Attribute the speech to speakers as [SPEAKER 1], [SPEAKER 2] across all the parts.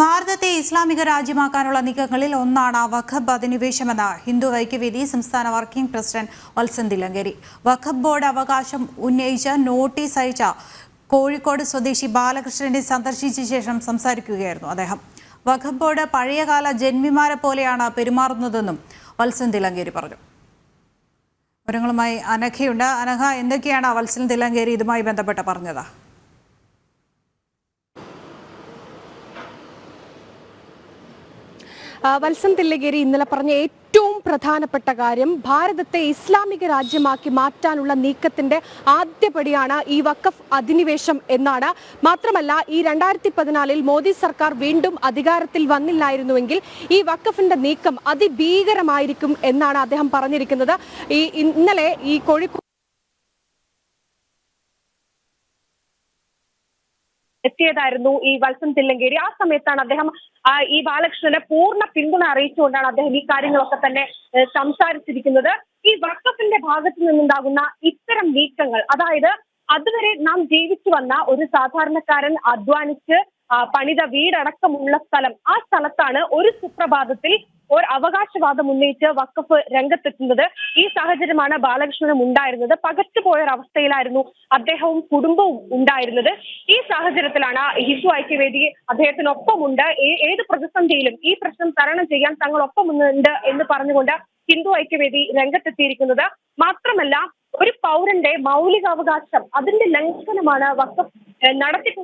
[SPEAKER 1] ഭാരതത്തെ ഇസ്ലാമിക രാജ്യമാക്കാനുള്ള നീക്കങ്ങളിൽ ഒന്നാണ് വഖബ് അധിനിവേശമെന്ന് ഹിന്ദു ഐക്യവേദി സംസ്ഥാന working president Valsan Thillankeri. Waqf board അവകാശം ഉന്നയിച്ച് നോട്ടീസ് അയച്ച കോഴിക്കോട് സ്വദേശി ബാലകൃഷ്ണനെ സന്ദർശിച്ച ശേഷം സംസാരിക്കുകയായിരുന്നു അദ്ദേഹം. വഖബ് ബോർഡ് പഴയകാല ജന്മിമാരെ പോലെയാണ് പെരുമാറുന്നതെന്നും വത്സൻ ലങ്കേരി പറഞ്ഞു. വിവരങ്ങളുമായി അനഘയുണ്ട്. അനഘ എന്തൊക്കെയാണ് വത്സൻ ലങ്കേരി ഇതുമായി ബന്ധപ്പെട്ട് പറഞ്ഞത്?
[SPEAKER 2] വത്സൻ തില്ലഗേരി ഇന്നലെ പറഞ്ഞ ഏറ്റവും പ്രധാനപ്പെട്ട കാര്യം ഭാരതത്തെ ഇസ്ലാമിക രാജ്യമാക്കി മാറ്റാനുള്ള നീക്കത്തിന്റെ ആദ്യപടിയാണ് ഈ വഖഫ് അധിനിവേശം എന്നാണ്. മാത്രമല്ല ഈ രണ്ടായിരത്തി പതിനാലിൽ മോദി സർക്കാർ വീണ്ടും അധികാരത്തിൽ വന്നില്ലായിരുന്നുവെങ്കിൽ ഈ വഖഫിന്റെ നീക്കം അതിഭീകരമായിരിക്കും എന്നാണ് അദ്ദേഹം പറഞ്ഞിരിക്കുന്നത്. ഈ ഇന്നലെ ഈ കോഴിക്കോട് എത്തിയതായിരുന്നു ഈ വത്സൻ തില്ലങ്കേരി. ആ സമയത്താണ് അദ്ദേഹം ഈ ബാലകൃഷ്ണനെ പൂർണ പിന്തുണ അറിയിച്ചുകൊണ്ടാണ് അദ്ദേഹം ഈ കാര്യങ്ങളൊക്കെ തന്നെ സംസാരിച്ചിരിക്കുന്നത്. ഈ വക്കഫിന്റെ ഭാഗത്തു നിന്നുണ്ടാകുന്ന ഇത്തരം നീക്കങ്ങൾ അതായത് അതുവരെ നാം ജീവിച്ചു വന്ന ഒരു സാധാരണക്കാരൻ അധ്വാനിച്ച് പണിത വീടടക്കമുള്ള സ്ഥലം. ആ സ്ഥലത്താണ് ഒരു സുപ്രഭാതത്തിൽ ഒരു അവകാശവാദം ഉന്നയിച്ച് വക്കഫ് രംഗത്തെത്തുന്നത്. ഈ സാഹചര്യമാണ് ബാലകൃഷ്ണനും ഉണ്ടായിരുന്നത്. പകച്ചുപോയ ഒരു അവസ്ഥയിലായിരുന്നു അദ്ദേഹവും കുടുംബവും ഉണ്ടായിരുന്നത്. ഈ സാഹചര്യത്തിലാണ് ഹിന്ദു ഐക്യവേദി അദ്ദേഹത്തിനൊപ്പമുണ്ട്. ഏത് പ്രതിസന്ധിയിലും ഈ പ്രശ്നം തരണം ചെയ്യാൻ തങ്ങളൊപ്പമുണ്ട് എന്ന് പറഞ്ഞുകൊണ്ട് ഹിന്ദു ഐക്യവേദി രംഗത്തെത്തിയിരിക്കുന്നത്. മാത്രമല്ല ഒരു പൗരന്റെ മൗലികാവകാശം അതിന്റെ ലംഘനമാണ് വക്കഫ് ഏഹ്,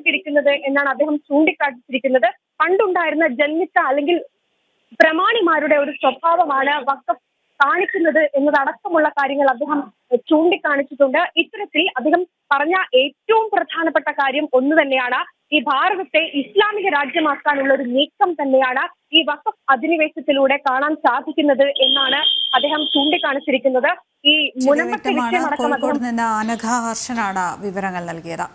[SPEAKER 2] നടത്തിക്കൊണ്ടിരിക്കുന്നത് എന്നാണ് അദ്ദേഹം ചൂണ്ടിക്കാട്ടിച്ചിരിക്കുന്നത്. പണ്ടുണ്ടായിരുന്ന ജന്മിത്ത അല്ലെങ്കിൽ പ്രമാണിമാരുടെ ഒരു സ്വഭാവമാണ് വക്കഫ് കാണിക്കുന്നത് എന്നതടക്കമുള്ള കാര്യങ്ങൾ അദ്ദേഹം ചൂണ്ടിക്കാണിച്ചിട്ടുണ്ട്. ഇത്തരത്തിൽ അദ്ദേഹം പറഞ്ഞ ഏറ്റവും പ്രധാനപ്പെട്ട കാര്യം ഒന്ന് തന്നെയാണ്. ഈ ഭാരതത്തെ ഇസ്ലാമിക രാജ്യമാക്കാനുള്ള ഒരു നീക്കം തന്നെയാണ് ഈ വഖഫ് അധിനിവേശത്തിലൂടെ കാണാൻ സാധിക്കുന്നത് എന്നാണ് അദ്ദേഹം ചൂണ്ടിക്കാണിച്ചിരിക്കുന്നത്. ഈ മുനമ്പത്തെ
[SPEAKER 1] നിന്ന് അനഘ ഹർഷനാണ് വിവരങ്ങൾ നൽകിയത്.